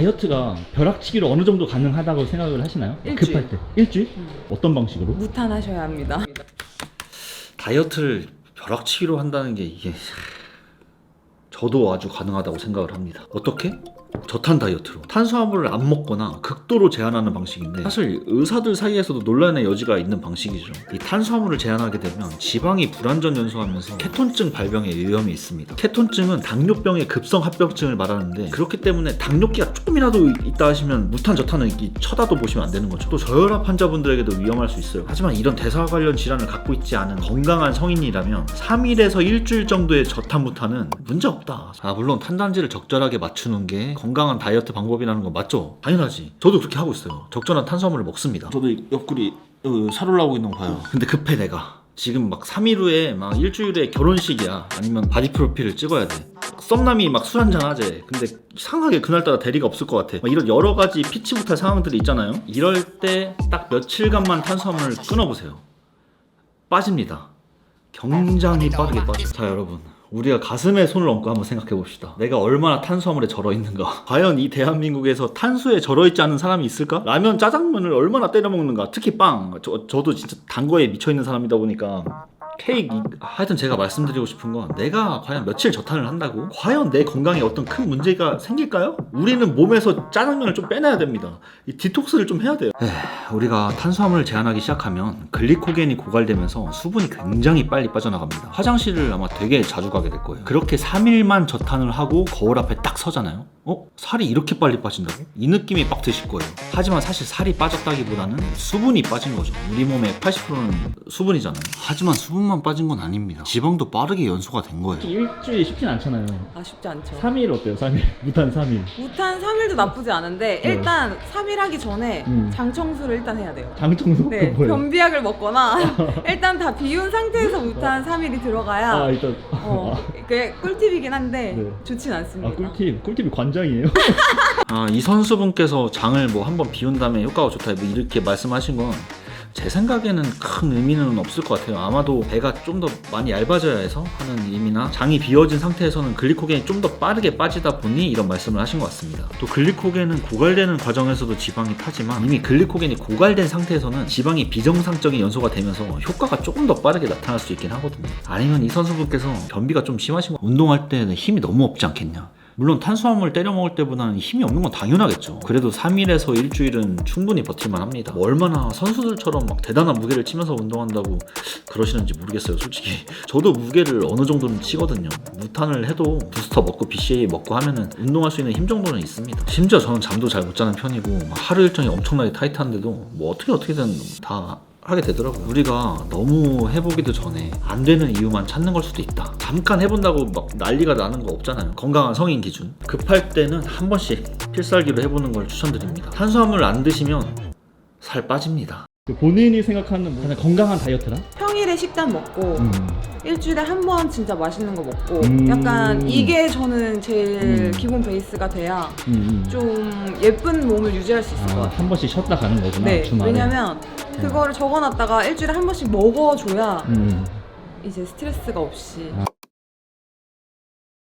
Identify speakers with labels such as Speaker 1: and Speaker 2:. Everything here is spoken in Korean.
Speaker 1: 다이어트가 벼락치기로 어느 정도 가능하다고 생각을 하시나요?
Speaker 2: 일주일.
Speaker 1: 급할 때 일주일? 어떤 방식으로?
Speaker 2: 무탄하셔야 합니다.
Speaker 3: 다이어트를 벼락치기로 한다는 게 이게 저도 아주 가능하다고 생각을 합니다. 어떻게? 저탄 다이어트로 탄수화물을 안 먹거나 극도로 제한하는 방식인데 사실 의사들 사이에서도 논란의 여지가 있는 방식이죠. 이 탄수화물을 제한하게 되면 지방이 불안전 연소하면서 케톤증 발병의 위험이 있습니다. 케톤증은 당뇨병의 급성 합병증을 말하는데 그렇기 때문에 당뇨기가 조금이라도 있다 하시면 무탄 저탄은 이 쳐다도 보시면 안 되는 거죠. 또 저혈압 환자분들에게도 위험할 수 있어요. 하지만 이런 대사 관련 질환을 갖고 있지 않은 건강한 성인이라면 3일에서 일주일 정도의 저탄 무탄은 문제 없다. 아 물론 탄단지를 적절하게 맞추는 게 건강 한 다이어트 방법이라는 건 맞죠? 당연하지. 저도 그렇게 하고 있어요. 적절한 탄수화물을 먹습니다. 저도 이 옆구리 어, 살 올라오고 있는 거 봐요. 근데 급해 내가. 지금 막 3일 후에 막 일주일에 결혼식이야. 아니면 바디 프로필을 찍어야 돼. 썸남이 막 술 한잔 하재. 근데 이상하게 그날따라 대리가 없을 것 같아. 막 이런 여러 가지 피치 못할 상황들이 있잖아요. 이럴 때 딱 며칠간만 탄수화물을 끊어보세요. 빠집니다. 굉장히 빠르게 빠져. 자 여러분. 우리가 가슴에 손을 얹고 한번 생각해 봅시다. 내가 얼마나 탄수화물에 절어 있는가. 과연 이 대한민국에서 탄수에 절어 있지 않은 사람이 있을까? 라면, 짜장면을 얼마나 때려 먹는가. 특히 빵. 저, 저도 진짜 단 거에 미쳐 있는 사람이다 보니까 케이크 이- 하여튼 제가 말씀드리고 싶은 건 내가 과연 며칠 저탄을 한다고 과연 내 건강에 어떤 큰 문제가 생길까요? 우리는 몸에서 짜장면을 좀 빼내야 됩니다. 이 디톡스를 좀 해야 돼요. 에휴, 우리가 탄수화물을 제한하기 시작하면 글리코겐이 고갈되면서 수분이 굉장히 빨리 빠져나갑니다. 화장실을 아마 되게 자주 가게 될 거예요. 그렇게 3일만 저탄을 하고 거울 앞에 딱 서잖아요. 어? 살이 이렇게 빨리 빠진다고? 이 느낌이 빡 드실 거예요. 하지만 사실 살이 빠졌다기보다는 수분이 빠진 거죠. 우리 몸의 80%는 수분이잖아요. 하지만 수분 만 빠진 건 아닙니다. 지방도 빠르게 연소가 된 거예요.
Speaker 1: 일주일이 쉽진 않잖아요.
Speaker 2: 아 쉽지 않죠.
Speaker 1: 3일 어때요? 3일. 무탄 3일.
Speaker 2: 무탄 3일도 나쁘지 않은데
Speaker 1: 네.
Speaker 2: 일단 3일 하기 전에
Speaker 1: 음.
Speaker 2: 장 청소를 일단 해야 돼요.
Speaker 1: 장 청소?
Speaker 2: 네,
Speaker 1: 뭐예요?
Speaker 2: 변비약을 먹거나 일단 다 비운 상태에서 무탄 3일이 들어가야
Speaker 1: 아 일단
Speaker 2: 어, 그게 꿀팁이긴 한데
Speaker 1: 네.
Speaker 2: 좋진 않습니다.
Speaker 1: 아 꿀팁 꿀팁이 관장이에요?
Speaker 3: 아, 이 선수분께서 장을 뭐 한번 비운 다음에 효과가 좋다 뭐 이렇게 말씀하신 건 제 생각에는 큰 의미는 없을 것 같아요. 아마도 배가 좀 더 많이 얇아져야 해서 하는 의미나 장이 비워진 상태에서는 글리코겐이 좀 더 빠르게 빠지다 보니 이런 말씀을 하신 것 같습니다. 또 글리코겐은 고갈되는 과정에서도 지방이 타지만 이미 글리코겐이 고갈된 상태에서는 지방이 비정상적인 연소가 되면서 효과가 조금 더 빠르게 나타날 수 있긴 하거든요. 아니면 이 선수분께서 변비가 좀 심하신 거 운동할 때는 힘이 너무 없지 않겠냐. 물론 탄수화물 때려 먹을 때보다는 힘이 없는 건 당연하겠죠. 그래도 3일에서 일주일은 충분히 버틸만 합니다. 뭐 얼마나 선수들처럼 막 대단한 무게를 치면서 운동한다고 그러시는지 모르겠어요, 솔직히. 저도 무게를 어느 정도는 치거든요. 무탄을 해도 부스터 먹고 BCA 먹고 하면은 운동할 수 있는 힘 정도는 있습니다. 심지어 저는 잠도 잘 못 자는 편이고 막 하루 일정이 엄청나게 타이트한데도 뭐 어떻게 어떻게든 다 하게 되더라고요. 우리가 너무 해보기도 전에 안 되는 이유만 찾는 걸 수도 있다. 잠깐 해본다고 막 난리가 나는 거 없잖아요. 건강한 성인 기준. 급할 때는 한 번씩 필살기로 해보는 걸 추천드립니다. 탄수화물 안 드시면 살 빠집니다.
Speaker 1: 그 본인이 생각하는 가장 건강한 다이어트라?
Speaker 2: 평일에 식단 먹고
Speaker 1: 음.
Speaker 2: 일주일에 한 번 진짜 맛있는 거 먹고
Speaker 1: 음.
Speaker 2: 약간 이게 저는 제일
Speaker 1: 음.
Speaker 2: 기본 베이스가 돼야
Speaker 1: 음, 음.
Speaker 2: 좀 예쁜 몸을 유지할 수 있을 것
Speaker 1: 아,
Speaker 2: 같아요.
Speaker 1: 한 번씩 쉬었다 가는 거구나
Speaker 2: 네,
Speaker 1: 주말에.
Speaker 2: 왜냐면 그거를 적어놨다가 일주일에 한 번씩 먹어줘야
Speaker 1: 음.
Speaker 2: 이제 스트레스가 없이
Speaker 1: 아.